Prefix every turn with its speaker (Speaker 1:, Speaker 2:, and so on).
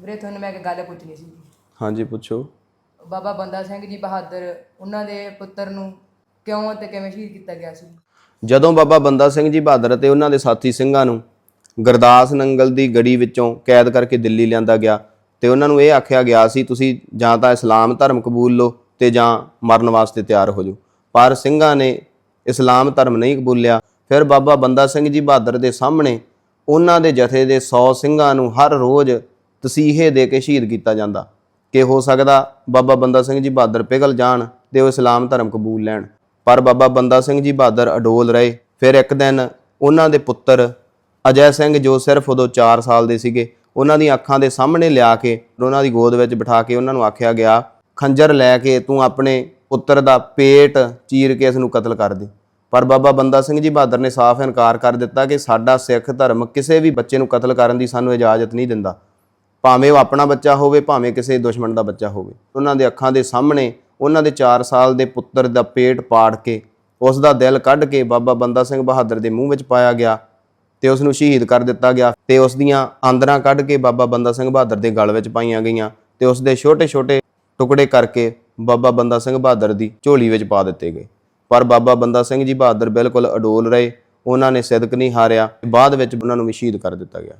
Speaker 1: ਵੀਰੇ ਤੁਹਾਨੂੰ ਮੈਂ ਇੱਕ ਗੱਲ ਪੁੱਛਣੀ ਸੀ।
Speaker 2: ਹਾਂਜੀ ਪੁੱਛੋ।
Speaker 1: ਬਾਬਾ ਬੰਦਾ ਸਿੰਘ ਜੀ ਬਹਾਦਰ ਉਹਨਾਂ ਦੇ ਪੁੱਤਰ ਨੂੰ ਕਿਉਂ ਤੇ ਕਿਵੇਂ ਸ਼ਹੀਦ ਕੀਤਾ ਗਿਆ ਸੀ?
Speaker 2: ਜਦੋਂ ਬਾਬਾ ਬੰਦਾ ਸਿੰਘ ਜੀ ਬਹਾਦਰ ਅਤੇ ਉਹਨਾਂ ਦੇ ਸਾਥੀ ਸਿੰਘਾਂ ਨੂੰ ਗੁਰਦਾਸ ਨੰਗਲ ਦੀ ਗੜੀ ਵਿੱਚੋਂ ਕੈਦ ਕਰਕੇ ਦਿੱਲੀ ਲਿਆਂਦਾ ਗਿਆ ਤੇ ਉਹਨਾਂ ਨੂੰ ਇਹ ਆਖਿਆ ਗਿਆ ਸੀ ਤੁਸੀਂ ਜਾਂ ਤਾਂ ਇਸਲਾਮ ਧਰਮ ਕਬੂਲ ਲਓ ਤੇ ਜਾਂ ਮਰਨ ਵਾਸਤੇ ਤਿਆਰ ਹੋ ਜਾਓ। ਪਰ ਸਿੰਘਾਂ ਨੇ ਇਸਲਾਮ ਧਰਮ ਨਹੀਂ ਕਬੂਲਿਆ। ਫਿਰ ਬਾਬਾ ਬੰਦਾ ਸਿੰਘ ਜੀ ਬਹਾਦਰ ਦੇ ਸਾਹਮਣੇ ਉਹਨਾਂ ਦੇ ਜਥੇ ਦੇ 100 ਸਿੰਘਾਂ ਨੂੰ ਹਰ ਰੋਜ਼ ਤਸੀਹੇ ਦੇ ਕੇ ਸ਼ਹੀਦ ਕੀਤਾ ਜਾਂਦਾ। ਕਿ ਹੋ ਸਕਦਾ ਬਾਬਾ ਬੰਦਾ ਸਿੰਘ ਜੀ ਬਹਾਦਰ ਪਿਘਲ ਜਾਣ ਤੇ ਉਹ ਇਸਲਾਮ ਧਰਮ ਕਬੂਲ ਲੈਣ। ਪਰ ਬਾਬਾ ਬੰਦਾ ਸਿੰਘ ਜੀ ਬਹਾਦਰ ਅਡੋਲ ਰਹੇ। ਫਿਰ ਇੱਕ ਦਿਨ ਉਹਨਾਂ ਦੇ ਪੁੱਤਰ ਅਜੈ ਸਿੰਘ ਜੋ ਸਿਰਫ ਉਦੋਂ 4 ਸਾਲ ਦੇ ਸੀਗੇ, ਉਹਨਾਂ ਦੀਆਂ ਅੱਖਾਂ ਦੇ ਸਾਹਮਣੇ ਲਿਆ ਕੇ ਉਹਨਾਂ ਦੀ ਗੋਦ ਵਿੱਚ ਬਿਠਾ ਕੇ ਉਹਨਾਂ ਨੂੰ ਆਖਿਆ ਗਿਆ, ਖੰਜਰ ਲੈ ਕੇ ਤੂੰ ਆਪਣੇ ਪੁੱਤਰ ਦਾ ਪੇਟ ਚੀਰ ਕੇ ਇਸ ਨੂੰ ਕਤਲ ਕਰ ਦੇ। ਪਰ ਬਾਬਾ ਬੰਦਾ ਸਿੰਘ ਜੀ ਬਹਾਦਰ ਨੇ ਸਾਫ਼ ਇਨਕਾਰ ਕਰ ਦਿੱਤਾ ਕਿ ਸਾਡਾ ਸਿੱਖ ਧਰਮ ਕਿਸੇ ਵੀ ਬੱਚੇ ਨੂੰ ਕਤਲ ਕਰਨ ਦੀ ਸਾਨੂੰ ਇਜਾਜ਼ਤ ਨਹੀਂ ਦਿੰਦਾ। ਭਾਵੇਂ ਉਹ ਆਪਣਾ ਬੱਚਾ ਹੋਵੇ, ਭਾਵੇਂ ਕਿਸੇ ਦੁਸ਼ਮਣ ਦਾ ਬੱਚਾ ਹੋਵੇ। ਉਹਨਾਂ ਦੇ ਅੱਖਾਂ ਦੇ ਸਾਹਮਣੇ ਉਹਨਾਂ ਦੇ 4 ਸਾਲ ਦੇ ਪੁੱਤਰ ਦਾ ਪੇਟ ਪਾੜ ਕੇ, ਉਸ ਦਾ ਦਿਲ ਕੱਢ ਕੇ ਬਾਬਾ ਬੰਦਾ ਸਿੰਘ ਬਹਾਦਰ ਦੇ ਮੂੰਹ ਵਿੱਚ ਪਾਇਆ ਗਿਆ ਤੇ ਉਸ ਨੂੰ ਸ਼ਹੀਦ ਕਰ ਦਿੱਤਾ ਗਿਆ ਤੇ ਉਸ ਦੀਆਂ ਆਂਦਰਾਂ ਕੱਢ ਕੇ ਬਾਬਾ ਬੰਦਾ ਸਿੰਘ ਬਹਾਦਰ ਦੇ ਗਲ ਵਿੱਚ ਪਾਈਆਂ ਗਈਆਂ ਤੇ ਉਸ ਦੇ ਛੋਟੇ-ਛੋਟੇ ਟੁਕੜੇ ਕਰਕੇ ਬਾਬਾ ਬੰਦਾ ਸਿੰਘ ਬਹਾਦਰ ਦੀ ਝੋਲੀ ਵਿੱਚ ਪਾ ਦਿੱਤੇ ਗਏ। ਪਰ ਬਾਬਾ ਬੰਦਾ ਸਿੰਘ ਜੀ ਬਹਾਦਰ ਬਿਲਕੁਲ ਅਡੋਲ ਰਹੇ, ਉਹਨਾਂ ਨੇ ਸਿਦਕ ਨਹੀਂ ਹਾਰਿਆ ਬਾਅਦ ਵਿੱਚ ਉਹਨਾਂ ਨੂੰ ਵੀ ਸ਼ਹੀਦ ਕਰ ਦਿੱਤਾ ਗਿਆ।